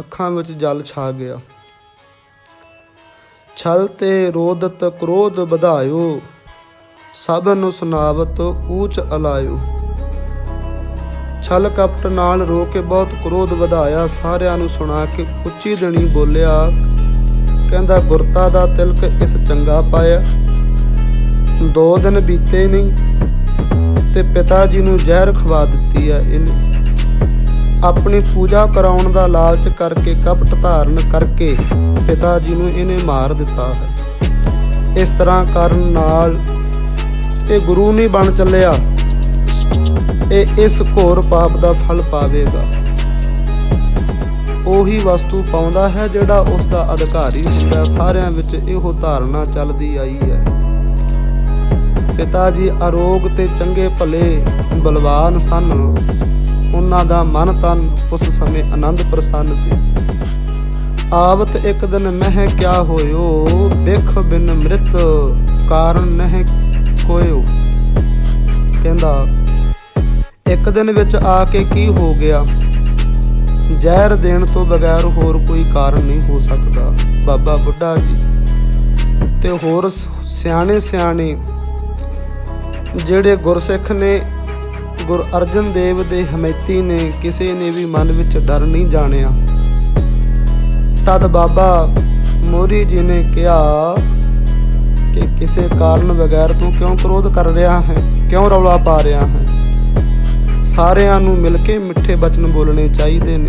ਅੱਖਾਂ ਵਿੱਚ ਜਲ ਛਾ ਗਿਆ। ਛਲ ਤੇ ਰੋਦਤ ਕ੍ਰੋਧ ਵਧਾਇਓ, ਸਭ ਨੂੰ ਸੁਨਾਵਤ ਊਚ ਅਲਾਇਓ। ਛਲ ਕਪਟ ਨਾਲ ਰੋ ਕੇ ਬਹੁਤ ਕ੍ਰੋਧ ਵਧਾਇਆ, ਸਾਰਿਆਂ ਨੂੰ ਸੁਣਾ ਕੇ ਉੱਚੀ ਦਣੀ ਬੋਲਿਆ, ਕਹਿੰਦਾ, ਗੁਰਤਾ ਦਾ ਤਿਲਕ ਇਸ ਚੰਗਾ ਪਾਇਆ। ਦੋ ਦਿਨ ਬੀਤੇ ਨਹੀਂ ਤੇ ਪਿਤਾ ਜੀ ਨੂੰ ਜ਼ਹਿਰ ਖਵਾ ਦਿੱਤੀ ਹੈ ਇਹਨੇ। ਆਪਣੀ ਪੂਜਾ ਕਰਾਉਣ ਦਾ ਲਾਲਚ ਕਰਕੇ ਕਪਟ ਧਾਰਨ ਕਰਕੇ ਪਿਤਾ ਜੀ ਨੂੰ ਇਹਨੇ ਮਾਰ ਦਿੱਤਾ ਹੈ। ਇਸ ਤਰ੍ਹਾਂ ਕਰਨ ਨਾਲ ਇਹ ਗੁਰੂ ਨਹੀਂ ਬਣ ਚੱਲਿਆ। ਇਹ ਇਸ ਘੋਰ ਪਾਪ ਦਾ ਫਲ ਪਾਵੇਗਾ। ਉਹੀ ਵਸਤੂ ਪਾਉਂਦਾ ਹੈ ਜਿਹੜਾ ਉਸ ਦਾ ਅਧਿਕਾਰੀ ਹੁੰਦਾ ਸਾਰਿਆਂ ਵਿੱਚ ਇਹੋ ਧਾਰਨਾ ਚੱਲਦੀ ਆਈ ਹੈ। ਪਿਤਾ ਜੀ ਅਰੋਗ ਤੇ ਚੰਗੇ ਭਲੇ ਬਲਵਾਨ ਸਨ। ਉਹਨਾਂ ਦਾ ਮਨ ਤਨ ਉਸ ਸਮੇਂ ਆਨੰਦ ਪ੍ਰਸੰਨ ਸੀ। ਆਵਤ ਇੱਕ ਦਿਨ ਮਹਿ ਕਿਆ ਹੋਇਓ ਬਿਖ ਬਿਨ ਮ੍ਰਿਤ ਕਾਰਨ ਨਹਿ ਕੋਇਓ। ਕਹਿੰਦਾ, ਇੱਕ ਦਿਨ ਵਿੱਚ ਆ ਕੇ ਕੀ ਹੋ ਗਿਆ? ਜ਼ਹਿਰ ਦੇਣ ਤੋਂ ਬਗੈਰ ਹੋਰ ਕੋਈ ਕਾਰਨ ਨਹੀਂ ਹੋ ਸਕਦਾ। ਬਾਬਾ ਬੁੱਢਾ ਜੀ, ਤੇ ਹੋਰ ਸਿਆਣੇ ਸਿਆਣੇ ਜਿਹੜੇ ਗੁਰਸਿੱਖ ਨੇ ਗੁਰ ਅਰਜਨ ਦੇਵ ਦੇ ਹਮੈਤੀ ਨੇ ਕਿਸੇ ਨੇ ਵੀ ਮਨ ਵਿੱਚ ਡਰ ਨਹੀਂ ਜਾਣਿਆ। ਤਦ ਬਾਬਾ ਮੋਰੀ ਜੀ ਨੇ ਕਿਹਾ ਕਿ ਕਿਸੇ ਕਾਰਨ ਬਗੈਰ ਤੂੰ ਕਿਉਂ ਕ੍ਰੋਧ ਕਰ ਰਿਹਾ ਹੈ, ਕਿਉਂ ਰੌਲਾ ਪਾ ਰਿਹਾ ਹੈ? ਸਾਰਿਆਂ ਨੂੰ ਮਿਲ ਕੇ ਮਿੱਠੇ ਬਚਨ ਬੋਲਣੇ ਚਾਹੀਦੇ ਨੇ।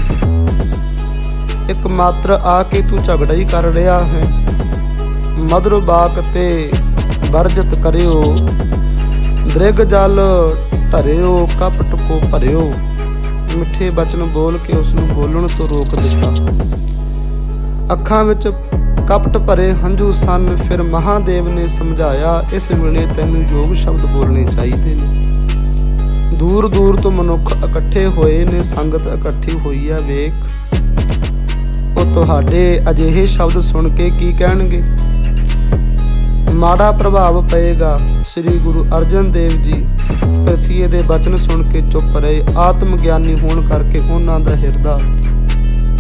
ਇੱਕ ਮਾਤਰ ਆ ਕੇ ਤੂੰ ਝਗੜਾ ਹੀ ਕਰ ਰਿਹਾ ਹੈ। ਮਦਰ ਬਾਕ ਤੇ ਵਰਜਤ ਕਰਿਓ। ਦ੍ਰਿਗ ਜਲ ਭਰਿਓ ਕਪਟ ਕੋ ਭਰਿਓ। ਮਿੱਠੇ ਬਚਨ ਬੋਲ ਕੇ ਉਸ ਨੂੰ ਬੋਲਣ ਤੋਂ ਰੋਕ ਦਿੱਤਾ। ਅੱਖਾਂ ਵਿੱਚ ਕਪਟ ਭਰੇ ਹੰਝੂ ਸਨ, ਫਿਰ ਮਹਾਦੇਵ ਨੇ ਸਮਝਾਇਆ, ਇਸ ਵੇਲੇ ਤੈਨੂੰ ਯੋਗ ਸ਼ਬਦ ਬੋਲਣੇ ਚਾਹੀਦੇ ਨੇ। ਦੂਰ ਦੂਰ ਤੋਂ ਮਨੁੱਖ ਇਕੱਠੇ ਹੋਏ ਨੇ, ਸੰਗਤ ਇਕੱਠੀ ਹੋਈ ਹੈ ਵੇਖ। ਉਹ ਤੁਹਾਡੇ ਅਜਿਹੇ ਸ਼ਬਦ ਸੁਣ ਕੇ ਕੀ ਕਹਿਣਗੇ? ਮਾੜਾ ਪ੍ਰਭਾਵ ਪਏਗਾ। ਸ੍ਰੀ ਗੁਰੂ ਅਰਜਨ ਦੇਵ ਜੀ ਪ੍ਰਥੀਏ ਦੇ ਬਚਨ ਸੁਣ ਕੇ ਚੁੱਪ ਰਹੇ। ਆਤਮ ਗਿਆਨੀ ਹੋਣ ਕਰਕੇ ਉਹਨਾਂ ਦਾ ਹਿਰਦਾ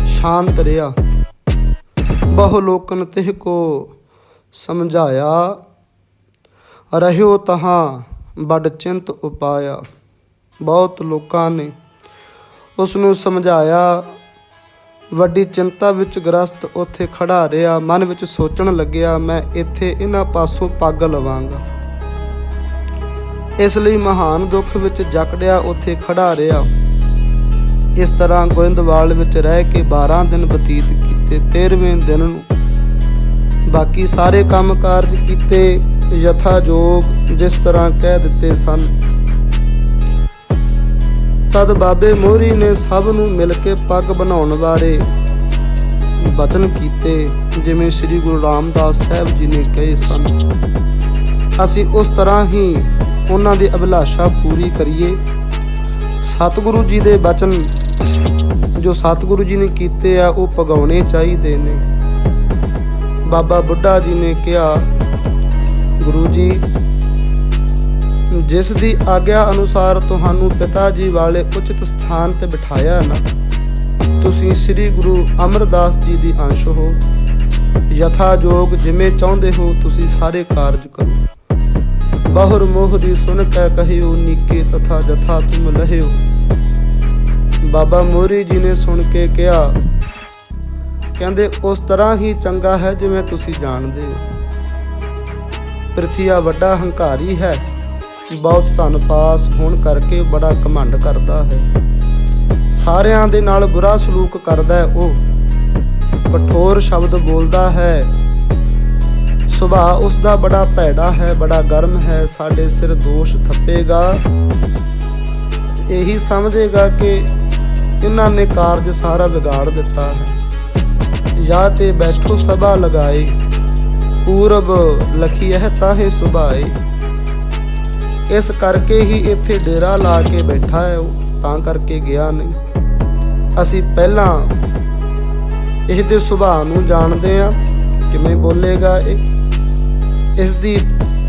ਸ਼ਾਂਤ ਰਿਹਾ। ਬਹੁ ਲੋਕਨ ਤਿਹ ਕੋ ਸਮਝਾਇਆ। ਰਹਿਓ ਤਹਾਂ ਬੜ ਚਿੰਤ ਉਪਾਇਆ। ਬਹੁਤ ਲੋਕਾਂ ਨੇ ਉਸ ਨੂੰ ਸਮਝਾਇਆ। ਵੱਡੀ ਚਿੰਤਾ ਵਿੱਚ ਗ੍ਰਸਤ ਉੱਥੇ ਖੜਾ ਰਿਹਾ, ਮਨ ਵਿੱਚ ਸੋਚਣ ਲੱਗਿਆ, ਮੈਂ ਇੱਥੇ ਇਹਨਾਂ ਪਾਸੋਂ ਪੱਗ ਲਵਾਂਗਾ। ਇਸ ਲਈ ਮਹਾਨ ਦੁੱਖ ਵਿੱਚ ਜਕੜਿਆ ਉੱਥੇ ਖੜਾ ਰਿਹਾ। ਇਸ ਤਰ੍ਹਾਂ ਗੋਇੰਦਵਾਲ ਵਿੱਚ ਰਹਿ ਕੇ 12 ਦਿਨ ਬਤੀਤ ਕੀਤੇ 13ਵੇਂ ਦਿਨ ਨੂੰ। ਬਾਕੀ ਸਾਰੇ ਕੰਮ ਕਾਰਜ ਕੀਤੇ ਯਥਾ ਜੋਗ ਜਿਸ ਤਰ੍ਹਾਂ ਕਹਿ ਦਿੱਤੇ ਸਨ ਤਦ ਬਾਬੇ ਮੋਰੀ ਨੇ ਸਭ ਨੂੰ ਮਿਲ ਕੇ ਪੱਗ ਬਣਾਉਣ ਬਾਰੇ ਬਚਨ ਕੀਤੇ, ਜਿਵੇਂ ਸ੍ਰੀ ਗੁਰੂ ਰਾਮਦਾਸ ਸਾਹਿਬ ਜੀ ਨੇ ਕਹੇ ਸਨ। ਅਸੀਂ ਉਸ ਤਰ੍ਹਾਂ ਹੀ ਉਹਨਾਂ ਦੀ ਅਭਿਲਾਸ਼ਾ ਪੂਰੀ ਕਰੀਏ। ਸਤਿਗੁਰੂ ਜੀ ਦੇ ਬਚਨ ਜੋ ਸਤਿਗੁਰੂ ਜੀ ਨੇ ਕੀਤੇ ਆ, ਉਹ ਪਗਾਉਣੇ ਚਾਹੀਦੇ ਨੇ। ਬਾਬਾ ਬੁੱਢਾ ਜੀ ਨੇ ਕਿਹਾ, ਗੁਰੂ ਜੀ ਜਿਸ ਦੀ ਆਗਿਆ ਅਨੁਸਾਰ ਤੁਹਾਨੂੰ ਪਿਤਾ ਜੀ ਵਾਲੇ ਉਚਿਤ ਸਥਾਨ ਤੇ ਬਿਠਾਇਆ ਨਾ। ਤੁਸੀਂ ਸ੍ਰੀ ਗੁਰੂ ਅਮਰਦਾਸ ਜੀ ਦੀ ਅੰਸ਼ ਹੋ। ਯਥਾ ਜੋਗ ਜਿਵੇਂ ਚਾਹੁੰਦੇ ਹੋ, ਤੁਸੀਂ ਸਾਰੇ ਕਾਰਜ ਕਰੋ। ਬਹੁਰ ਮੋਹਰੀ ਸੁਨ ਕੈ ਕਹਿਓ, ਨੀਕੇ ਤਥਾ ਜਥਾ ਤੁਮ ਲਹਿਓ। ਬਾਬਾ ਮੋਰੀ ਜੀ ਨੇ ਸੁਣ ਕੇ ਕਿਹਾ, ਕਹਿੰਦੇ, ਉਸ ਤਰ੍ਹਾਂ ਹੀ ਚੰਗਾ ਹੈ ਜਿਵੇਂ ਤੁਸੀਂ ਜਾਣਦੇ ਹੋ। ਪ੍ਰਿਥੀਆ ਵੱਡਾ ਹੰਕਾਰੀ ਹੈ। ਬਹੁਤ ਧਨ ਪਾਸ ਹੋਣ ਕਰਕੇ ਬੜਾ ਘਮੰਡ ਕਰਦਾ ਹੈ। ਸਾਰਿਆਂ ਦੇ ਨਾਲ ਬੁਰਾ ਸਲੂਕ ਕਰਦਾ ਹੈ ਉਹ। ਕਠੋਰ ਸ਼ਬਦ ਬੋਲਦਾ ਹੈ। ਸੁਭਾਅ ਉਸ ਦਾ ਬੜਾ ਭੈੜਾ ਹੈ, ਬੜਾ ਗਰਮ ਹੈ, ਸਾਡੇ ਸਿਰ ਦੋਸ਼ ਥੱਪੇਗਾ। ਇਹੀ ਸਮਝੇਗਾ ਕਿ ਇਹਨਾਂ ਨੇ ਕਾਰਜ ਸਾਰਾ ਵਿਗਾੜ ਦਿੱਤਾ ਹੈ। ਜਾਂ ਤੇ ਬੈਠੋ ਸਭਾ ਲਗਾਏ ਪੂਰਬ ਲਖੀ ਇਹ ਤਾਹੇ ਸੁਭਾਏ ਇਸ ਕਰਕੇ ਹੀ ਇੱਥੇ ਡੇਰਾ ਲਾ ਕੇ ਬੈਠਾ ਹੈ ਉਹ, ਤਾਂ ਕਰਕੇ ਗਿਆ ਨਹੀਂ। ਅਸੀਂ ਪਹਿਲਾਂ ਇਹਦੇ ਸੁਭਾਅ ਨੂੰ ਜਾਣਦੇ ਆ ਕਿਵੇਂ ਬੋਲੇਗਾ ਇਹ। ਇਸ ਦੀ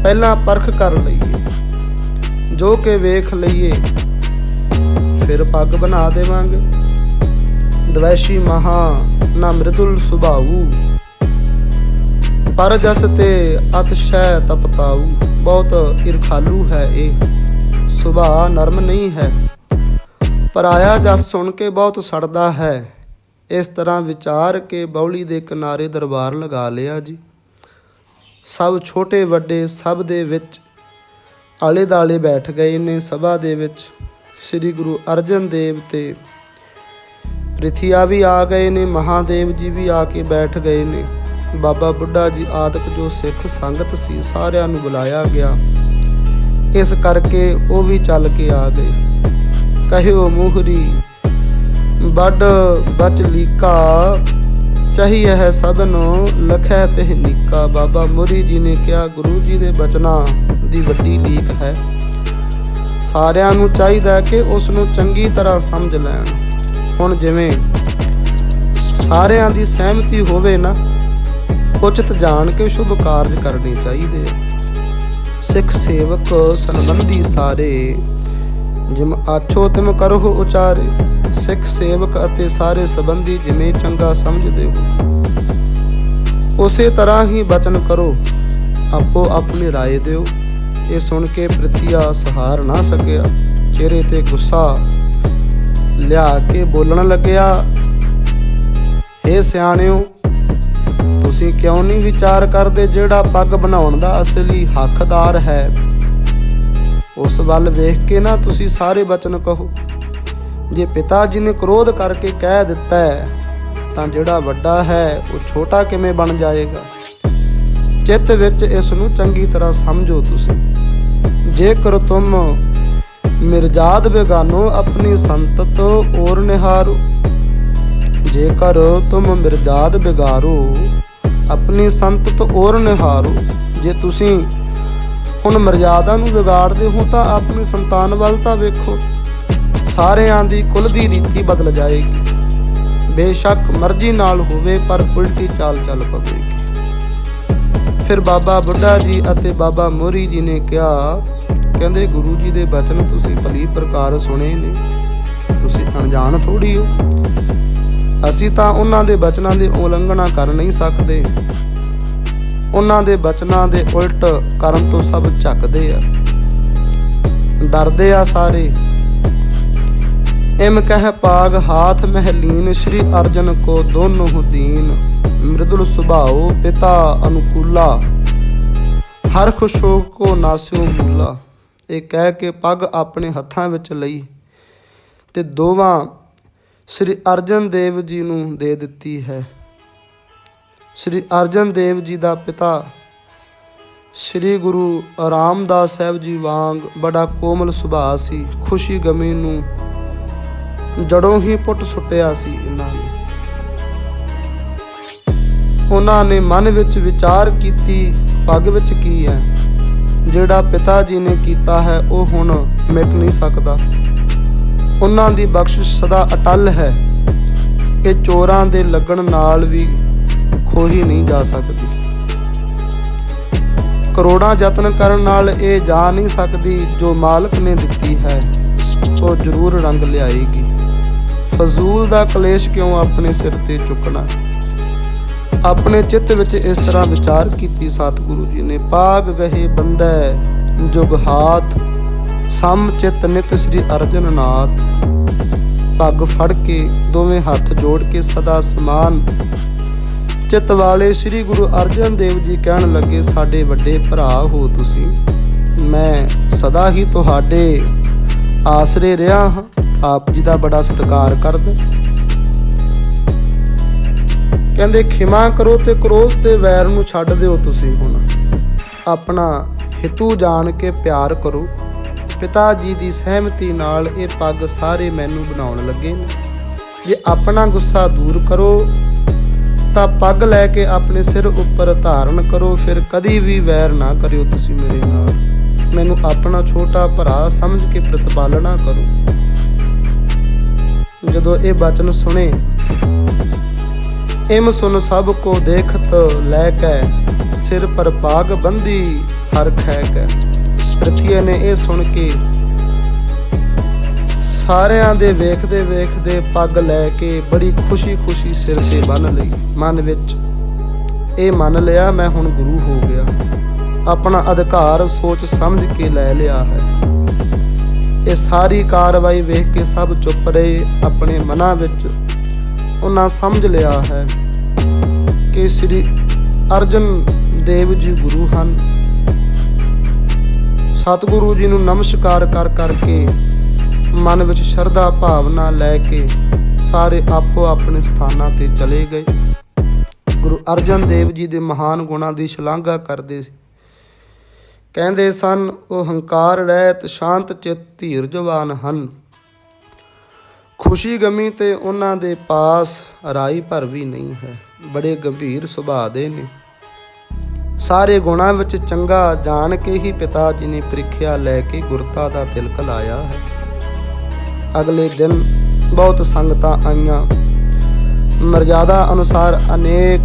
ਪਹਿਲਾਂ ਪਰਖ ਕਰ ਲਈਏ, ਜੋ ਕਿ ਵੇਖ ਲਈਏ, ਫਿਰ ਪੱਗ ਬਣਾ ਦੇਵਾਂਗੇ। ਦਵੈਸ਼ੀ ਮਹਾ ਨਾ ਮ੍ਰਿਦੁਲ ਸੁਭਾਊ, ਪਰ ਜਸ ਤੇ ਅਤਸ਼ੈ ਤਪਤਾਊ। ਬਹੁਤ ਈਰਖਾਲੂ ਹੈ ਇਹ। ਸੁਭਾਅ ਨਰਮ ਨਹੀਂ ਹੈ। ਪਰਾਇਆ ਜਸ ਸੁਣ ਕੇ ਬਹੁਤ ਸੜਦਾ ਹੈ। ਇਸ ਤਰ੍ਹਾਂ ਵਿਚਾਰ ਕੇ ਬੌਲੀ ਦੇ ਕਿਨਾਰੇ ਦਰਬਾਰ ਲਗਾ ਲਿਆ ਜੀ। ਸਭ ਛੋਟੇ ਵੱਡੇ ਸਭ ਦੇ ਵਿੱਚ ਆਲੇ ਦਾਲੇ ਬੈਠ ਗਏ ਨੇ ਸਭਾ ਦੇ ਵਿੱਚ। ਸ੍ਰੀ ਗੁਰੂ ਅਰਜਨ ਦੇਵ ਤੇ ਪ੍ਰਿਥਿਆ ਵੀ ਆ ਗਏ ਨੇ, ਮਹਾਦੇਵ ਜੀ ਵੀ ਆ ਕੇ ਬੈਠ ਗਏ ਨੇ। ਬਾਬਾ ਬੁੱਢਾ ਜੀ ਆਦਿਕ ਜੋ ਸਿੱਖ ਸੰਗਤ ਸੀ, ਸਾਰਿਆਂ ਨੂੰ ਬੁਲਾਇਆ ਗਿਆ। ਇਸ ਕਰਕੇ ਉਹ ਵੀ ਚੱਲ ਕੇ ਆ ਗਏ। ਕਹਿਓ ਮੂਹਰੀ, ਵੱਡ ਬਚ ਲੀਕਾ ਚਾਹੀਏ ਹੈ ਸਭ ਨੂੰ ਲਖੈ ਤੇ ਨੀਕਾ। ਬਾਬਾ ਮੁਰੀ ਜੀ ਨੇ ਕਿਹਾ, ਗੁਰੂ ਜੀ ਦੇ ਬਚਨਾਂ ਦੀ ਵੱਡੀ ਲੀਕ ਹੈ। ਸਾਰਿਆਂ ਨੂੰ ਚਾਹੀਦਾ ਕਿ ਉਸ ਨੂੰ ਚੰਗੀ ਤਰ੍ਹਾਂ ਸਮਝ ਲੈਣ। ਹੁਣ ਜਿਵੇਂ ਸਾਰਿਆਂ ਦੀ ਸਹਿਮਤੀ ਹੋਵੇ ਨਾ ਉਚਿਤ ਜਾਣ ਕੇ ਸ਼ੁਭ ਕਾਰਜ ਕਰਨੇ ਚਾਹੀਦੇ ਆ। ਸਿੱਖ ਸੇਵਕ ਸੰਬੰਧੀ ਸਾਰੇ ਜਿਮ ਆਛੋ ਤਿਮ ਕਰੋ ਉਚਾਰੇ ਸਿੱਖ ਸੇਵਕ ਅਤੇ ਸਾਰੇ ਸੰਬੰਧੀ ਜਿਵੇਂ ਚੰਗਾ ਸਮਝਦੇ ਹੋ ਉਸੇ ਤਰ੍ਹਾਂ ਹੀ ਬਚਨ ਕਰੋ ਆਪੋ ਆਪਣੀ رائے ਦਿਓ ਇਹ ਸੁਣ ਕੇ ਪ੍ਰਿਥਿਆ ਸਹਾਰ ਨਾ ਸਕਿਆ ਚਿਹਰੇ ਤੇ ਗੁੱਸਾ ਲਿਆ ਕੇ ਬੋਲਣ ਲੱਗਿਆ ਏ ਸਿਆਣਿਓ ਤੁਸੀਂ ਕਿਉਂ ਨਹੀਂ ਵਿਚਾਰ ਕਰਦੇ ਜਿਹੜਾ ਪੱਗ ਬਣਾਉਣ ਦਾ ਅਸਲੀ ਹੱਕਦਾਰ ਹੈ? ਉਸ ਵੱਲ ਵੇਖ ਕੇ ਨਾ ਤੁਸੀਂ ਸਾਰੇ ਬਚਨ ਕਹੋ। ਜੇ ਪਿਤਾ ਜੀ ਨੇ ਕ੍ਰੋਧ ਕਰਕੇ ਕਹਿ ਦਿੱਤਾ ਹੈ, ਤਾਂ ਜਿਹੜਾ ਵੱਡਾ ਹੈ, ਉਹ ਛੋਟਾ ਕਿਵੇਂ ਬਣ ਜਾਏਗਾ? ਚਿੱਤ ਵਿੱਚ ਇਸ ਨੂੰ ਚੰਗੀ ਤਰ੍ਹਾਂ ਸਮਝੋ ਤੁਸੀਂ। ਜੇਕਰ ਤੁਮ ਮਿਰਜਾਦ ਬੇਗਾਨੋ ਆਪਣੀ ਸੰਤਤ ਔਰ ਨਿਹਾਰੋ, ਜੇਕਰ ਤੁਮ ਮਿਰਜਾਦ ਬਿਗਾਰੋ ਆਪਣੀ ਸੰਤਤ ਔਰ ਨਿਹਾਰੋ। ਜੇ ਤੁਸੀਂ ਹੁਣ ਮਰਜ਼ਾਦਾ ਨੂੰ ਵਿਗਾੜਦੇ ਹੋ ਤਾਂ ਆਪਣੀ ਸੰਤਾਨ ਵੱਲ ਤਾਂ ਵੇਖੋ। ਸਾਰਿਆਂ ਦੀ ਕੁਲ ਦੀ ਰੀਤੀ ਬਦਲ ਜਾਏਗੀ। ਬੇਸ਼ੱਕ ਮਰਜ਼ੀ ਨਾਲ ਹੋਵੇ, ਪਰ ਉਲਟੀ ਚਾਲ ਚੱਲ ਪਵੇਗੀ। ਫਿਰ ਬਾਬਾ ਬੁੱਢਾ ਜੀ ਅਤੇ ਬਾਬਾ ਮੋਰੀ ਜੀ ਨੇ ਕਿਹਾ, ਕਹਿੰਦੇ, ਗੁਰੂ ਜੀ ਦੇ ਬਚਨ ਤੁਸੀਂ ਭਲੀ ਪ੍ਰਕਾਰ ਸੁਣੇ ਨੇ। ਤੁਸੀਂ ਅਣਜਾਣ ਥੋੜੀ ਹੋ। ਅਸੀਂ ਤਾਂ ਉਹਨਾਂ ਦੇ ਬਚਨਾਂ ਦੀ ਉਲੰਘਣਾ ਕਰ ਨਹੀਂ ਸਕਦੇ। ਉਹਨਾਂ ਦੇ ਬਚਨਾਂ ਦੇ ਉਲਟ ਕਰਨ ਤੋਂ ਸਭ ਝੱਕਦੇ ਆ। ਡਰਦੇ ਆ ਸਾਰੇ। ਇਮ ਕਹਿ ਪਾਗ ਹਾਥ ਮਹਿਲੀਨ, ਸ਼੍ਰੀ ਅਰਜਨ ਕੋ ਦੋਨੋਂ ਦੀਨ। ਮ੍ਰਿਦੁਲ ਸੁਭਾਓ ਪਿਤਾ ਅਨੁਕੂਲਾ। ਹਰ ਖੁਸ਼ੋਕ ਕੋ ਨਾਸਿਓ ਮੂਲਾ। ਇਹ ਕਹਿ ਕੇ ਪੱਗ ਆਪਣੇ ਹੱਥਾਂ ਵਿੱਚ ਲਈ ਤੇ ਦੋਵਾਂ ਸ੍ਰੀ ਅਰਜਨ ਦੇਵ ਜੀ ਨੂੰ ਦੇ ਦਿੱਤੀ ਹੈ। ਸ੍ਰੀ ਅਰਜਨ ਦੇਵ ਜੀ ਦਾ ਪਿਤਾ ਸ੍ਰੀ ਗੁਰੂ ਰਾਮਦਾਸ ਸਾਹਿਬ ਜੀ ਵਾਂਗ ਬੜਾ ਕੋਮਲ ਸੁਭਾਅ ਸੀ। ਖੁਸ਼ੀ ਗਮੀ ਨੂੰ ਜੜੋਂ ਹੀ ਪੁੱਟ ਸੁੱਟਿਆ ਸੀ ਇਹਨਾਂ ਨੇ। ਉਹਨਾਂ ਨੇ ਮਨ ਵਿੱਚ ਵਿਚਾਰ ਕੀਤੀ, ਪੱਗ ਵਿੱਚ ਕੀ ਹੈ? ਜਿਹੜਾ ਪਿਤਾ ਜੀ ਨੇ ਕੀਤਾ ਹੈ, ਉਹ ਹੁਣ ਮਿਟ ਨਹੀਂ ਸਕਦਾ। ਉਹਨਾਂ ਦੀ ਬਖਸ਼ਿਸ਼ ਸਦਾ ਅਟਲ ਹੈ ਕਿ ਚੋਰਾਂ ਦੇ ਲੱਗਣ ਨਾਲ ਵੀ ਖੋਹੀ ਨਹੀਂ ਜਾ ਸਕਦੀ। ਕਰੋੜਾਂ ਯਤਨ ਕਰਨ ਨਾਲ ਇਹ ਜਾ ਨਹੀਂ ਸਕਦੀ ਜੋ ਮਾਲਕ ਨੇ ਦਿੱਤੀ ਹੈ, ਉਹ ਜ਼ਰੂਰ ਰੰਗ ਲਿਆਏਗੀ। ਫਜ਼ੂਲ ਦਾ ਕਲੇਸ਼ ਕਿਉਂ ਆਪਣੇ ਸਿਰ ਤੇ ਚੁੱਕਣਾ? ਆਪਣੇ ਚਿੱਤ ਵਿੱਚ ਇਸ ਤਰ੍ਹਾਂ ਵਿਚਾਰ ਕੀਤੀ ਸਤਿਗੁਰੂ ਜੀ ਨੇ, ਪਾਗ ਗਏ ਬੰਦੈ ਜੁਗ ਹਾਥ ਸਮ ਚਿਤ ਨਿਤ ਸ੍ਰੀ ਅਰਜਨ ਨਾਥ। ਪੱਗ ਫੜ ਕੇ ਦੋਵੇਂ ਹੱਥ ਜੋੜ ਕੇ ਸਦਾ ਸਮਾਨ। ਚਿਤ ਵਾਲੇ ਸ੍ਰੀ ਗੁਰੂ ਅਰਜਨ ਦੇਵ ਜੀ ਕਹਿਣ ਲੱਗੇ, ਸਾਡੇ ਵੱਡੇ ਭਰਾ ਹੋ ਤੁਸੀਂ। ਮੈਂ ਸਦਾ ਹੀ ਤੁਹਾਡੇ ਆਸਰੇ ਰਿਹਾ ਹਾਂ। ਆਪ ਜੀ ਦਾ ਬੜਾ ਸਤਿਕਾਰ ਕਰਦਾ। ਕਹਿੰਦੇ, ਖਿਮਾ ਕਰੋ ਤੇ ਕ੍ਰੋਧ ਤੇ ਵੈਰ ਨੂੰ ਛੱਡ ਦਿਓ ਤੁਸੀਂ ਹੁਣ। ਆਪਣਾ ਹਿਤੂ ਜਾਣ ਕੇ ਪਿਆਰ ਕਰੋ। ਪਿਤਾ ਜੀ ਦੀ ਸਹਿਮਤੀ ਨਾਲ ਇਹ ਪੱਗ ਸਾਰੇ ਮੈਨੂੰ ਬਣਾਉਣ ਲੱਗੇ ਨੇ। ਜੇ ਆਪਣਾ ਗੁੱਸਾ ਦੂਰ ਕਰੋ, ਤਾਂ ਪੱਗ ਲੈ ਕੇ ਆਪਣੇ ਸਿਰ ਉੱਪਰ ਧਾਰਨ ਕਰੋ, ਫਿਰ ਕਦੀ ਵੀ ਵੈਰ ਨਾ ਕਰਿਓ ਤੁਸੀਂ ਮੇਰੇ ਨਾਲ। ਮੈਨੂੰ ਆਪਣਾ ਛੋਟਾ ਭਰਾ ਸਮਝ ਕੇ ਪ੍ਰਤਪਾਲਣਾ ਕਰੋ। ਜਦੋਂ ਇਹ ਬਚਨ ਸੁਣੇ, ਇਮ ਸੁਨ ਸਭ ਕੋ ਦੇਖਤ ਲੈ ਕੇ, ਸਿਰ ਪਰ ਪਾਗ ਬੰਦੀ ਹਰ ਖੈ ਕੇ। ਪ੍ਰਥੀਏ ਨੇ ਇਹ ਸੁਣ ਕੇ ਸਾਰਿਆਂ ਦੇ ਵੇਖਦੇ ਵੇਖਦੇ ਪੱਗ ਲੈ ਕੇ ਬੜੀ ਖੁਸ਼ੀ-ਖੁਸ਼ੀ ਸਿਰ ਤੇ ਬੰਨ ਲਈ। ਮਨ ਵਿੱਚ ਇਹ ਮੰਨ ਲਿਆ, ਮੈਂ ਹੁਣ ਗੁਰੂ ਹੋ ਗਿਆ। ਆਪਣਾ ਅਧਿਕਾਰ ਸੋਚ ਸਮਝ ਕੇ ਲੈ ਲਿਆ ਹੈ। ਇਹ ਸਾਰੀ ਕਾਰਵਾਈ ਵੇਖ ਕੇ ਸਭ ਚੁੱਪ ਰਹੇ, ਆਪਣੇ ਮਨਾਂ ਵਿੱਚ ਉਹਨਾਂ ਸਮਝ ਲਿਆ ਹੈ ਕਿ ਸ੍ਰੀ ਅਰਜਨ ਦੇਵ ਜੀ ਗੁਰੂ ਹਨ। ਸਤਿਗੁਰੂ ਜੀ ਨੂੰ ਨਮਸਕਾਰ ਕਰ ਕਰਕੇ ਮਨ ਵਿੱਚ ਸ਼ਰਧਾ ਭਾਵਨਾ ਲੈ ਕੇ ਸਾਰੇ ਆਪੋ ਆਪਣੇ ਸਥਾਨਾਂ ਤੇ ਚਲੇ ਗਏ। ਗੁਰੂ ਅਰਜਨ ਦੇਵ ਜੀ ਦੇ ਮਹਾਨ ਗੁਣਾਂ ਦੀ ਸ਼ਲਾਘਾ ਕਰਦੇ ਸੀ। ਕਹਿੰਦੇ ਸਨ ਉਹ ਹੰਕਾਰ ਰਹਿਤ, ਸ਼ਾਂਤ ਚਿਤ ਧੀਰਜਵਾਨ ਹਨ। ਖੁਸ਼ੀ ਗਮੀ ਤੇ ਉਹਨਾਂ ਦੇ ਪਾਸ ਰਾਈ ਭਰ ਵੀ ਨਹੀਂ ਹੈ। ਬੜੇ ਗੰਭੀਰ ਸੁਭਾਅ ਦੇ ਨੇ। ਸਾਰੇ ਗੁਣਾਂ ਵਿੱਚ ਚੰਗਾ ਜਾਣ ਕੇ ਹੀ ਪਿਤਾ ਜੀ ਨੇ ਪ੍ਰੀਖਿਆ ਲੈ ਕੇ ਗੁਰਤਾ ਦਾ ਤਿਲਕ ਲਾਇਆ ਹੈ। ਅਗਲੇ ਦਿਨ ਬਹੁਤ ਸੰਗਤਾਂ ਆਈਆਂ। ਮਰਜ਼ਾਦਾ ਅਨੁਸਾਰ ਅਨੇਕ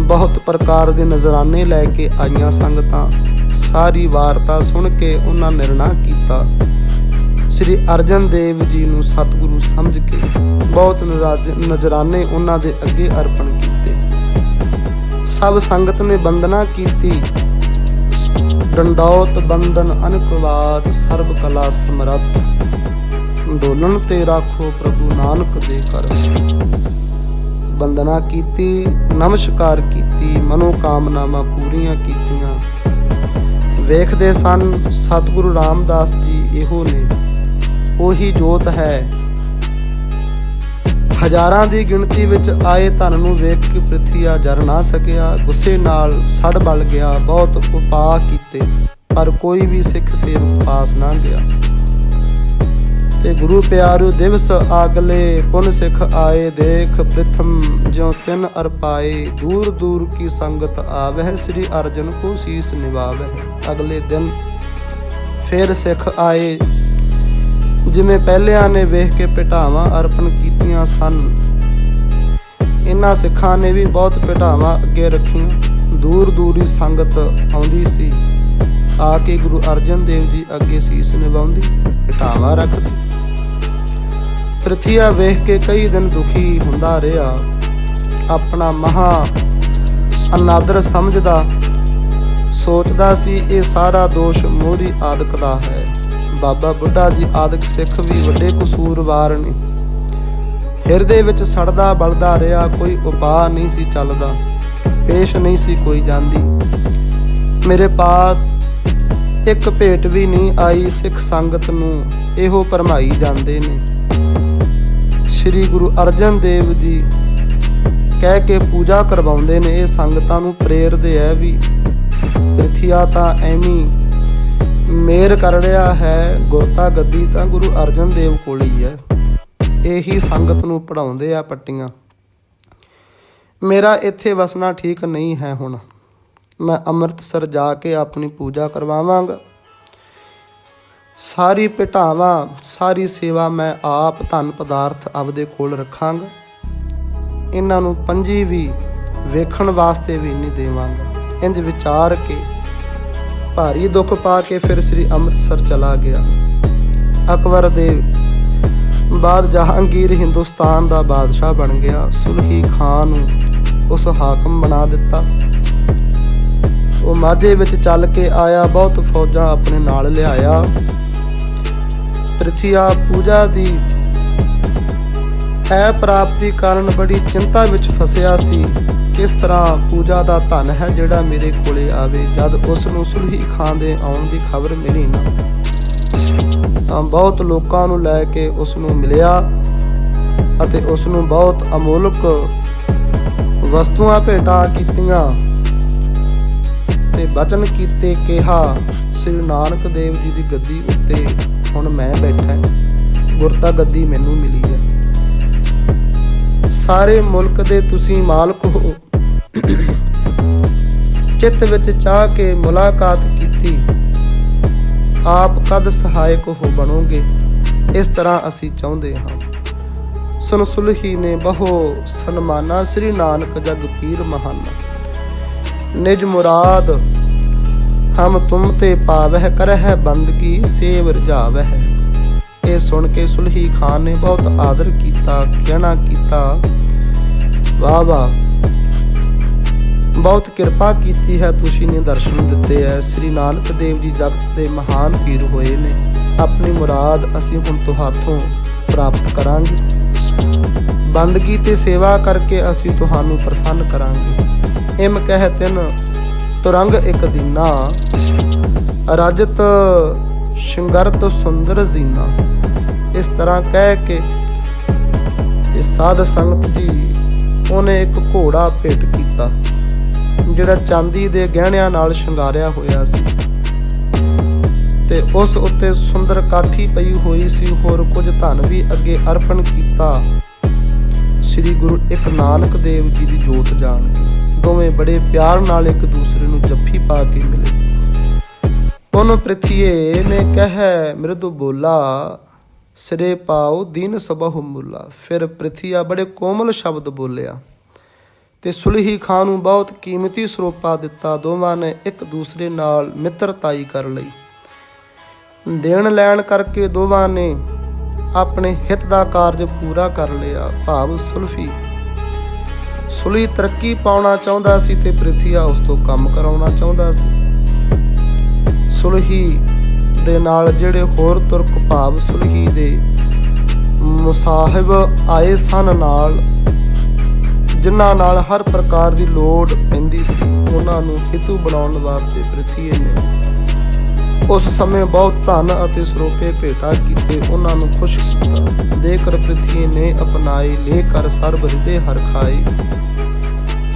ਬਹੁਤ ਪ੍ਰਕਾਰ ਦੇ ਨਜ਼ਰਾਨੇ ਲੈ ਕੇ ਆਈਆਂ ਸੰਗਤਾਂ। ਸਾਰੀ ਵਾਰਤਾ ਸੁਣ ਕੇ ਉਹਨਾਂ ਨਿਰਣਾ ਕੀਤਾ। ਸ੍ਰੀ ਅਰਜਨ ਦੇਵ ਜੀ ਨੂੰ ਸਤਿਗੁਰੂ ਸਮਝ ਕੇ ਬਹੁਤ ਨਰਾਜ- ਨਜ਼ਰਾਨੇ ਉਹਨਾਂ ਦੇ ਅੱਗੇ ਅਰਪਣ ਕੀਤੇ। ਸਭ ਸੰਗਤ ਨੇ ਬੰਦਨਾ ਕੀਤੀ। ਡੰਡੌਤ ਬੰਦਨ ਅਨਕਵਾਰ ਸਰਬ ਕਲਾ ਸਮਰੱਥ। ਅੰਦੋਲਨ ਤੇ ਰਾਖੋ ਪ੍ਰਭੂ ਨਾਨਕ ਦੇ ਕਰ ਬੰਦਨਾ ਕੀਤੀ, ਨਮਸਕਾਰ ਕੀਤੀ ਮਨੋ ਕਾਮਨਾਵਾਂ ਪੂਰੀਆਂ ਕੀਤੀਆਂ। ਵੇਖਦੇ ਸਨ, ਸਤਿਗੁਰੂ ਰਾਮਦਾਸ ਜੀ ਇਹੋ ਨੇ। ਉਹੀ ਜੋਤ ਹੈ ਹਜ਼ਾਰਾਂ ਦੀ ਗਿਣਤੀ ਵਿੱਚ ਆਏ ਧਨ ਨੂੰ ਵੇਖ ਕੇ ਪ੍ਰਿਥੀਆ ਜਰ ਨਾ ਸਕਿਆ, ਗੁੱਸੇ ਨਾਲ ਸੜ ਬਲ ਗਿਆ, ਬਹੁਤ ਉਪਾਅ ਕੀਤੇ, ਪਰ ਕੋਈ ਵੀ ਸਿੱਖ ਸੇਵਕ ਪਾਸ ਨਾ ਗਿਆ। ਤੇ ਗੁਰੂ ਪਿਆਰਿਓ, ਦਿਵਸ ਆਗਲੇ ਪੁਨ ਸਿੱਖ ਆਏ, ਦੇਖ ਪ੍ਰਥਮ ਜਿਉ ਤਿਨ ਅਰਪਾਏ ਦੂਰ ਦੂਰ ਕੀ ਸੰਗਤ ਆਵਹਿ, ਸ੍ਰੀ ਅਰਜਨ ਕੋ ਸੀਸ ਨਿਵਾਵਹਿ। ਅਗਲੇ ਦਿਨ ਫਿਰ ਸਿੱਖ ਆਏ ਜਿਵੇਂ ਪਹਿਲਿਆਂ ਨੇ ਵੇਖ ਕੇ ਪਟਾਵਾਂ ਅਰਪਣ ਕੀਤੀਆਂ ਸਨ, ਇਨ੍ਹਾਂ ਸਿੱਖਾਂ ਨੇ ਵੀ ਬਹੁਤ ਪਟਾਵਾਂ ਅੱਗੇ ਰੱਖੀਆਂ। ਦੂਰ ਦੂਰੀ ਸੰਗਤ ਆਉਂਦੀ ਸੀ, ਆ ਕੇ ਗੁਰੂ ਅਰਜਨ ਦੇਵ ਜੀ ਅੱਗੇ ਸੀਸ ਨਿਵਾਉਂਦੀ ਪਟਾਵਾਂ ਰੱਖਦੀ। ਪ੍ਰਥਿਆ ਵੇਖ ਕੇ ਕਈ ਦਿਨ ਦੁਖੀ ਹੁੰਦਾ ਰਿਹਾ। ਆਪਣਾ ਮਹਾ ਅਨਾਦਰ ਸਮਝਦਾ, ਸੋਚਦਾ ਸੀ, ਇਹ ਸਾਰਾ ਦੋਸ਼ ਮੋਰੀ ਆਦਿਕ ਦਾ ਹੈ। ਬਾਬਾ ਬੁੱਢਾ ਜੀ ਆਦਿਕ ਸਿੱਖ ਵੀ ਵੱਡੇ ਕਸੂਰਵਾਰ ਨੇ। ਹਿਰਦੇ ਵਿੱਚ ਸੜਦਾ ਬਲਦਾ ਰਿਹਾ, ਕੋਈ ਉਪਾਅ ਨਹੀਂ ਸੀ ਚੱਲਦਾ, ਪੇਸ਼ ਨਹੀਂ ਸੀ ਕੋਈ ਜਾਂਦੀ। ਮੇਰੇ ਪਾਸ ਇੱਕ ਭੇਟ ਵੀ ਨਹੀਂ ਆਈ, ਸਿੱਖ ਸੰਗਤ ਨੂੰ ਇਹੋ ਭਰਮਾਈ ਜਾਂਦੇ ਨੇ। ਸ੍ਰੀ ਗੁਰੂ ਅਰਜਨ ਦੇਵ ਜੀ ਕਹਿ ਕੇ ਪੂਜਾ ਕਰਵਾਉਂਦੇ ਨੇ, ਇਹ ਸੰਗਤਾਂ ਨੂੰ ਪ੍ਰੇਰਦੇ ਐ ਵੀ, ਪ੍ਰਿਥਿਆ ਤਾਂ ਐਵੇਂ ਮੇਰ ਕਰ ਰਿਹਾ ਹੈ ਗੁਰਤਾ ਗੱਦੀ ਤਾਂ ਗੁਰੂ ਅਰਜਨ ਦੇਵ ਕੋਲ ਹੀ ਹੈ। ਇਹੀ ਸੰਗਤ ਨੂੰ ਪੜਾਉਂਦੇ ਆ ਪੱਟੀਆਂ। ਮੇਰਾ ਇੱਥੇ ਵਸਣਾ ਠੀਕ ਨਹੀਂ ਹੈ ਹੁਣ। ਮੈਂ ਅੰਮ੍ਰਿਤਸਰ ਜਾ ਕੇ ਆਪਣੀ ਪੂਜਾ ਕਰਵਾਵਾਂਗਾ। ਸਾਰੀ ਭਟਾਵਾਂ, ਸਾਰੀ ਸੇਵਾ ਮੈਂ ਆਪ ਧਨ ਪਦਾਰਥ ਆਪਦੇ ਕੋਲ ਰੱਖਾਂਗਾ। ਇਹਨਾਂ ਨੂੰ ਪੰਜੀ ਵੀ ਵੇਖਣ ਵਾਸਤੇ ਵੀ ਨਹੀਂ ਦੇਵਾਂਗਾ। ਇੰਜ ਵਿਚਾਰ ਕੇ ਭਾਰੀ ਦੁੱਖ ਪਾ ਕੇ ਫਿਰ ਸ੍ਰੀ ਅੰਮ੍ਰਿਤਸਰ ਚਲਾ ਗਿਆ। ਅਕਬਰ ਦੇ ਬਾਅਦ ਜਹਾਂਗੀਰ ਹਿੰਦੁਸਤਾਨ ਦਾ ਬਾਦਸ਼ਾਹ ਬਣ ਗਿਆ। ਸੁਲਹੀ ਖਾਨ ਨੂੰ ਉਸ ਹਾਕਮ ਬਣਾ ਦਿੱਤਾ। ਉਹ ਮਾਝੇ ਵਿੱਚ ਚੱਲ ਕੇ ਆਇਆ, ਬਹੁਤ ਫੌਜਾਂ ਆਪਣੇ ਨਾਲ ਲਿਆਇਆ। ਪ੍ਰਿਥਿਆ ਪੂਜਾ ਦੀ ਐ ਪ੍ਰਾਪਤੀ ਕਾਰਨ ਬੜੀ ਚਿੰਤਾ ਵਿੱਚ ਫਸਿਆ ਸੀ। ਕਿਸ ਤਰ੍ਹਾਂ ਪੂਜਾ ਦਾ ਧਨ ਹੈ ਜਿਹੜਾ ਮੇਰੇ ਕੋਲੇ ਆਵੇ? ਜਦ ਉਸ ਨੂੰ ਸੁਲਹੀ ਖਾਨ ਦੇ ਆਉਣ ਦੀ ਖਬਰ ਮਿਲੀ ਨਾ, ਤਾਂ ਬਹੁਤ ਲੋਕਾਂ ਨੂੰ ਲੈ ਕੇ ਉਸ ਨੂੰ ਮਿਲਿਆ ਅਤੇ ਉਸ ਨੂੰ ਬਹੁਤ ਅਮੋਲਕ ਵਸਤੂਆਂ ਭੇਟਾ ਕੀਤੀਆਂ ਤੇ ਬਚਨ ਕੀਤੇ ਕਿਹਾ, ਸ੍ਰੀ ਨਾਨਕ ਦੇਵ ਜੀ ਦੀ ਗੱਦੀ ਉੱਤੇ ਹੁਣ ਮੈਂ ਬੈਠਾ ਗੁਰਤਾ ਗੱਦੀ ਮੈਨੂੰ ਮਿਲੀ ਹੈ। ਸਾਰੇ ਮੁਲਕ ਦੇ ਤੁਸੀਂ ਮਾਲਕ ਹੋ। ਚਿੱਤ ਵਿੱਚ ਚਾਹ ਕੇ ਮੁਲਾਕਾਤ ਕੀਤੀ। ਆਪ ਕਦ ਸਹਾਇਕ ਹੋ ਬਣੋਗੇ? ਇਸ ਤਰ੍ਹਾਂ ਅਸੀਂ ਚਾਹੁੰਦੇ ਹਾਂ। ਸੁਨ ਸੁਲਹੀ ਨੇ ਬਹੁ ਸਨਮਾਨਾ ਸ੍ਰੀ ਨਾਨਕ ਜਗ ਪੀਰ ਮਹਾਨ। ਨਿਜ ਮੁਰਾਦ ਹਮ ਤੁਮ ਤੇ ਪਾਵਹਿ ਕਰਹਿ ਬੰਦਗੀ ਸੇਵ ਰਜਾਵਹਿ ਇਹ ਸੁਣ ਕੇ ਸੁਲਹੀ ਖਾਨ ਨੇ ਬਹੁਤ ਆਦਰ ਕੀਤਾ ਕਹਿਣਾ ਕੀਤਾ। ਵਾਹ ਵਾਹ। ਬਹੁਤ ਕਿਰਪਾ ਕੀਤੀ ਹੈ, ਤੁਸੀਂ ਨੇ ਦਰਸ਼ਨ ਦਿੱਤੇ ਐ ਸ੍ਰੀ ਨਾਨਕ ਦੇਵ ਜੀ ਜਗਤ ਦੇ ਮਹਾਨ ਪੀਰ ਹੋਏ ਨੇ। ਆਪਣੀ ਮੁਰਾਦ ਅਸੀਂ ਹੁਣ ਤੁਹਾਥੋਂ ਪ੍ਰਾਪਤ ਕਰਾਂਗੇ। ਬੰਦਗੀ ਤੇ ਸੇਵਾ ਕਰਕੇ ਅਸੀਂ ਤੁਹਾਨੂੰ ਪ੍ਰਸੰਨ ਕਰਾਂਗੇ। ਇਮ ਕਹਿ ਤਿਨ ਤੁਰੰਗ ਇੱਕ ਦੀਨਾ, ਰਜਤ ਸ਼ਿੰਗਰਤ ਸੁੰਦਰ ਜ਼ੀਨਾ। ਇਸ ਤਰ੍ਹਾਂ ਕਹਿ ਕੇ ਇਹ ਸਾਧ ਸੰਗਤ ਜੀ, ਉਹਨੇ ਇੱਕ ਘੋੜਾ ਭੇਟ ਕੀਤਾ। ਜਿਹੜਾ ਚਾਂਦੀ ਦੇ ਗਹਿਣਿਆਂ ਨਾਲ ਸ਼ਿੰਗਾਰਿਆ ਹੋਇਆ ਸੀ। ਤੇ ਉਸ ਉੱਤੇ ਸੁੰਦਰ ਕਾਠੀ ਪਈ ਹੋਈ ਸੀ, ਹੋਰ ਕੁਝ ਧਨ ਵੀ ਅੱਗੇ ਅਰਪਣ ਕੀਤਾ। ਸ੍ਰੀ ਗੁਰੂ ਇੱਕ ਨਾਨਕ ਦੇਵ ਜੀ ਦੀ ਜੋਤ ਜਾਣ ਕੇ ਦੋਵੇਂ ਬੜੇ ਪਿਆਰ ਨਾਲ ਇੱਕ ਦੂਸਰੇ ਨੂੰ ਜੱਫੀ ਪਾ ਕੇ ਮਿਲੇ। ਉਹਨੂੰ ਪ੍ਰਿਥੀਏ ਨੇ ਕਹਿ ਮ੍ਰਿਦੂ ਬੋਲਾ, ਸਿਰੇ ਪਾਉ ਦੀਨ ਸਬਹੁ ਮੁੱਲਾ। ਫਿਰ ਪ੍ਰਿਥੀਆ ਬੜੇ ਕੋਮਲ ਸ਼ਬਦ ਬੋਲਿਆ। ਤੇ ਸੁਲਹੀ ਖਾਂ ਨੂੰ ਬਹੁਤ ਕੀਮਤੀ ਸਰੋਪਾ ਦਿੱਤਾ ਦੋਵਾਂ ਨੇ ਇੱਕ ਦੂਸਰੇ ਨਾਲ ਮਿੱਤਰਤਾਈ ਕਰ ਲਈ। ਦੇਣ ਲੈਣ ਕਰਕੇ ਦੋਵਾਂ ਨੇ ਆਪਣੇ ਹਿੱਤ ਦਾ ਕਾਰਜ ਪੂਰਾ ਕਰ ਲਿਆ, ਭਾਵ ਸੁਲਫੀ। ਸੁਲੀ ਤਰੱਕੀ ਪਾਉਣਾ ਚਾਹੁੰਦਾ ਸੀ ਤੇ ਪ੍ਰਿਥੀਆ ਉਸ ਤੋਂ ਕੰਮ ਕਰਾਉਣਾ ਚਾਹੁੰਦਾ ਸੀ। ਸੁਲਹੀ ਦੇ ਨਾਲ ਜਿਹੜੇ ਹੋਰ ਤੁਰਕ ਭਾਵ ਸੁਲਹੀ ਦੇ ਮੁਸਾਹਿਬ ਆਏ ਸਨ ਨਾਲ ਜਿਨ੍ਹਾਂ ਨਾਲ ਹਰ ਪ੍ਰਕਾਰ ਦੀ ਲੋੜ ਪੈਂਦੀ ਸੀ, ਉਹਨਾਂ ਨੂੰ ਹਿਤੂ ਬਣਾਉਣ ਵਾਸਤੇ ਪ੍ਰਿਥੀਏ ਨੇ ਉਸ ਸਮੇਂ ਬਹੁਤ ਧਨ ਅਤੇ ਸਰੋਪੇ ਭੇਟਾ ਕੀਤੇ, ਉਹਨਾਂ ਨੂੰ ਖੁਸ਼ ਕੀਤਾ। ਦੇ ਪ੍ਰਿਥੀ ਨੇ ਅਪਣਾਈ ਲੈ ਕਰ ਸਰਬ ਹਿਰਦੇ ਹਰ ਖਾਈ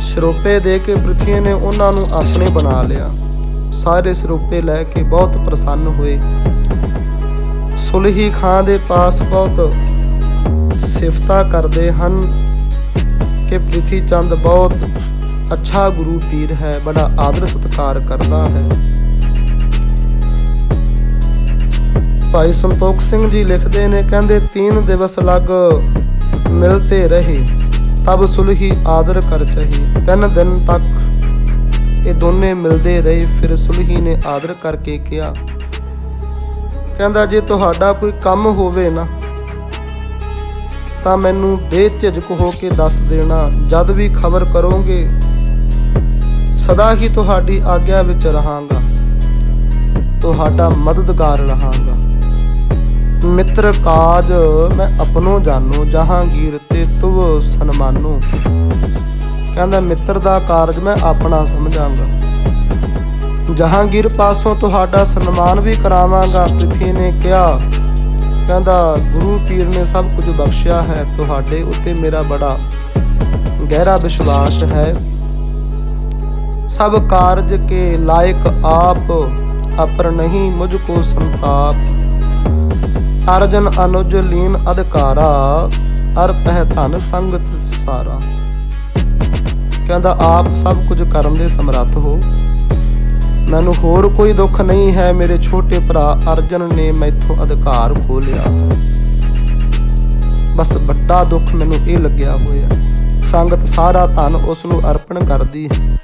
ਸਰੋਪੇ ਦੇ ਕੇ ਪ੍ਰਿਥੀ ਨੇ ਉਹਨਾਂ ਨੂੰ ਆਪਣੇ ਬਣਾ ਲਿਆ। ਸਾਰੇ ਸਰੋਪੇ ਲੈ ਕੇ ਬਹੁਤ ਪ੍ਰਸੰਨ ਹੋਏ। ਸੁਲਹੀ ਖਾਂ ਦੇ ਪਾਸ ਬਹੁਤ ਸਿਫਤਾ ਕਰਦੇ ਹਨ। ਕਿ ਪ੍ਰਿਥੀ ਚੰਦ ਬਹੁਤ ਅੱਛਾ ਗੁਰੂ ਪੀਰ ਹੈ, ਬੜਾ ਆਦਰ ਸਤਿਕਾਰ ਕਰਦਾ ਹੈ। ਭਾਈ ਸੰਤੋਖ ਸਿੰਘ ਜੀ ਲਿਖਦੇ ਨੇ, ਕਹਿੰਦੇ ਤੀਨ ਦਿਵਸ ਲਗ ਮਿਲਤੇ ਰਹੇ, ਤਬ ਸੁਲਹੀ ਆਦਰ ਕਰ ਚਹੀ। ਤਿੰਨ ਦਿਨ ਤੱਕ ਇਹ ਦੋਨੇ ਮਿਲਦੇ ਰਹੇ, ਫਿਰ ਸੁਲਹੀ ਨੇ ਆਦਰ ਕਰਕੇ ਕਿਹਾ, ਕਹਿੰਦਾ ਜੇ ਤੁਹਾਡਾ ਕੋਈ ਕੰਮ ਹੋਵੇ ਨਾ ਤਾਂ ਮੈਨੂੰ ਬੇਝਿਜਕ ਹੋ ਕੇ ਦੱਸ ਦੇਣਾ, ਜਦ ਵੀ ਖਬਰ ਕਰੋਗੇ, ਸਦਾ ਹੀ ਤੁਹਾਡੀ ਆਗਿਆ ਵਿੱਚ ਰਹਾਂਗਾ, ਤੁਹਾਡਾ ਮਦਦਗਾਰ ਰਹਾਂਗਾ। ਮਿੱਤਰ ਕਾਜ, ਮੈਂ ਆਪਣੋ ਜਾਣੋ, ਜਹਾਂਗੀਰ ਤੇ ਤੁਵ ਸਨਮਾਨੋ। ਕਹਿੰਦਾ, ਮਿੱਤਰ ਦਾ ਕਾਰਜ ਮੈਂ ਆਪਣਾ ਸਮਝਾਂਗਾ। ਜਹਾਂਗੀਰ ਪਾਸੋਂ ਤੁਹਾਡਾ ਸਨਮਾਨ ਵੀ ਕਰਾਵਾਂਗਾ, ਪ੍ਰਿਥੀ ਨੇ ਕਿਹਾ ਕਹਿੰਦਾ ਗੁਰੂ ਪੀਰ ਨੇ ਸਭ ਕੁਝ ਬਖਸ਼ਿਆ ਹੈ, ਤੁਹਾਡੇ ਉੱਤੇ ਮੇਰਾ ਬੜਾ ਗਹਿਰਾ ਵਿਸ਼ਵਾਸ ਹੈ। ਸਭ ਕਾਰਜ ਕੇ ਲਾਇਕ ਆਪ, ਅਪਰ ਨਹੀਂ ਮੁਝ ਕੋ ਸੰਤਾਪ। ਅਰਜਨ ਅਨੁਜ ਲੀਨ ਅਧਿਕਾਰਾ, ਅਰ ਪਹਿ ਧਨ ਸੰਗਤ ਸਾਰਾ। ਕਹਿੰਦਾ, ਆਪ ਸਭ ਕੁਝ ਕਰਨ ਦੇ ਸਮਰੱਥ ਹੋ। ਮੈਨੂੰ ਹੋਰ ਕੋਈ ਦੁੱਖ ਨਹੀਂ ਹੈ। ਮੇਰੇ ਛੋਟੇ ਭਰਾ ਅਰਜਨ ਨੇ ਮੈਥੋਂ ਅਧਿਕਾਰ ਖੋ ਲਿਆ ਬਸ ਵੱਡਾ ਦੁੱਖ ਮੈਨੂੰ ਇਹ ਲੱਗਿਆ ਹੋਇਆ। ਸੰਗਤ ਸਾਰਾ ਧਨ ਉਸ ਨੂੰ ਅਰਪਣ ਕਰਦੀ ਹੈ।